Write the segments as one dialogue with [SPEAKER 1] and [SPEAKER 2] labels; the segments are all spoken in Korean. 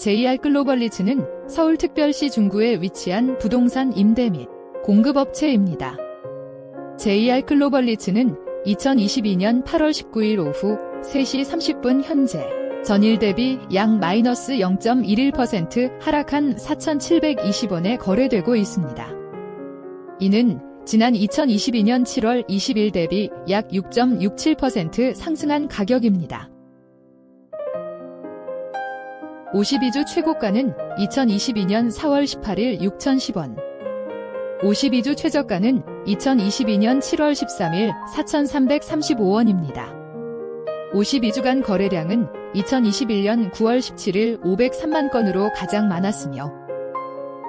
[SPEAKER 1] JR 글로벌리츠는 서울특별시 중구에 위치한 부동산 임대 및 공급업체입니다. JR 글로벌리츠는 2022년 8월 19일 오후 3시 30분 현재 전일 대비 약 마이너스 0.11% 하락한 4,720원에 거래되고 있습니다. 이는 지난 2022년 7월 20일 대비 약 6.67% 상승한 가격입니다. 52주 최고가는 2022년 4월 18일 6,010원. 52주 최저가는 2022년 7월 13일 4,335원입니다. 52주간 거래량은 2021년 9월 17일 503만 건으로 가장 많았으며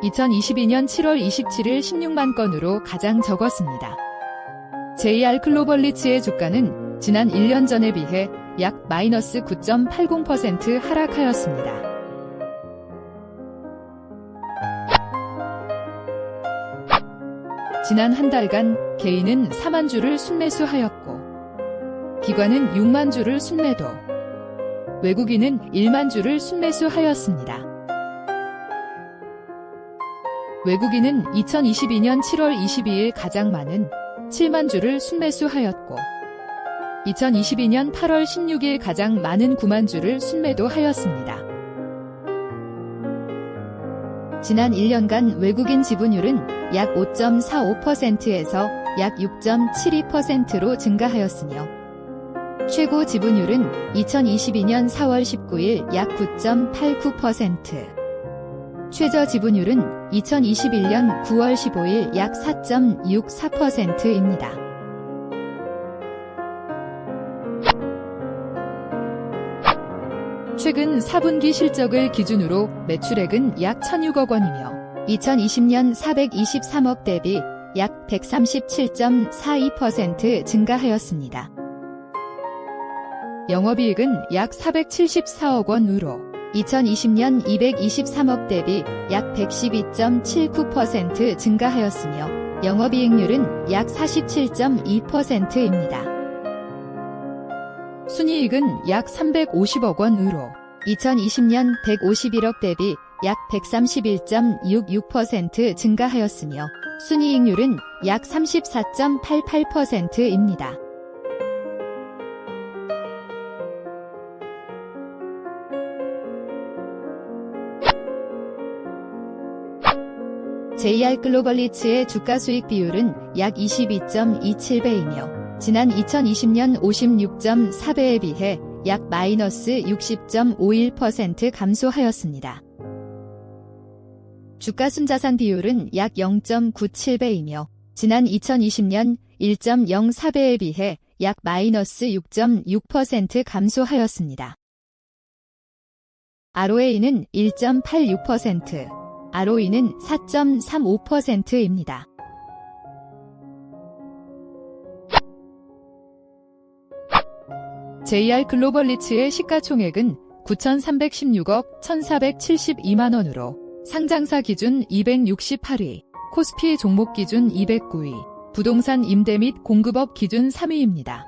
[SPEAKER 1] 2022년 7월 27일 16만 건으로 가장 적었습니다. JR 글로벌리츠의 주가는 지난 1년 전에 비해 약 마이너스 9.80% 하락하였습니다. 지난 한 달간 개인은 4만 주를 순매수하였고 기관은 6만 주를 순매도 외국인은 1만 주를 순매수하였습니다. 외국인은 2022년 7월 22일 가장 많은 7만 주를 순매수하였고 2022년 8월 16일 가장 많은 9만 주를 순매도하였습니다. 지난 1년간 외국인 지분율은 약 5.45%에서 약 6.72%로 증가하였으며 최고 지분율은 2022년 4월 19일 약 9.89%, 최저 지분율은 2021년 9월 15일 약 4.64%입니다. 최근 4분기 실적을 기준으로 매출액은 약 1,006억 원이며 2020년 423억 대비 약 137.42% 증가하였습니다. 영업이익은 약 474억 원으로 2020년 223억 대비 약 112.79% 증가하였으며 영업이익률은 약 47.2%입니다. 순이익은 약 350억 원으로 2020년 151억 대비 약 131.66% 증가하였으며 순이익률은 약 34.88%입니다. JR 글로벌리츠의 주가 수익 비율은 약 22.27배이며 지난 2020년 56.4배에 비해 약 마이너스 60.51% 감소하였습니다. 주가 순자산 비율은 약 0.97배이며 지난 2020년 1.04배에 비해 약 마이너스 6.6% 감소하였습니다. ROA는 1.86%, ROE는 4.35%입니다. JR 글로벌 리츠의 시가총액은 9,316억 1,472만 원으로 상장사 기준 268위, 코스피 종목 기준 209위, 부동산 임대 및 공급업 기준 3위입니다.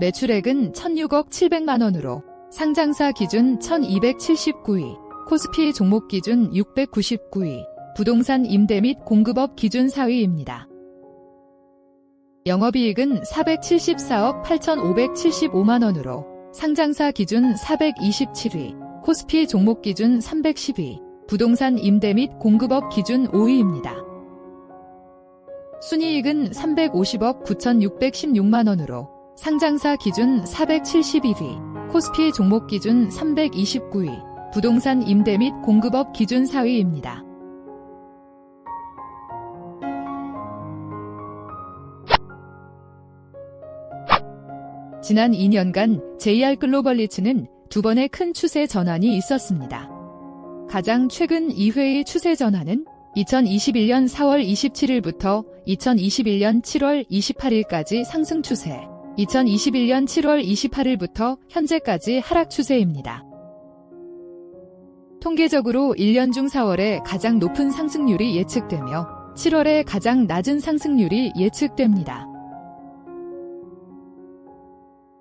[SPEAKER 1] 매출액은 1,006억 700만 원으로 상장사 기준 1,279위, 코스피 종목 기준 699위, 부동산 임대 및 공급업 기준 4위입니다. 영업이익은 474억 8,575만 원으로 상장사 기준 427위, 코스피 종목 기준 310위, 부동산 임대 및 공급업 기준 5위입니다. 순이익은 350억 9,616만 원으로 상장사 기준 471위, 코스피 종목 기준 329위, 부동산 임대 및 공급업 기준 4위입니다. 지난 2년간 JR 글로벌리츠는 두 번의 큰 추세 전환이 있었습니다. 가장 최근 2회의 추세 전환은 2021년 4월 27일부터 2021년 7월 28일까지 상승 추세, 2021년 7월 28일부터 현재까지 하락 추세입니다. 통계적으로 1년 중 4월에 가장 높은 상승률이 예측되며 7월에 가장 낮은 상승률이 예측됩니다.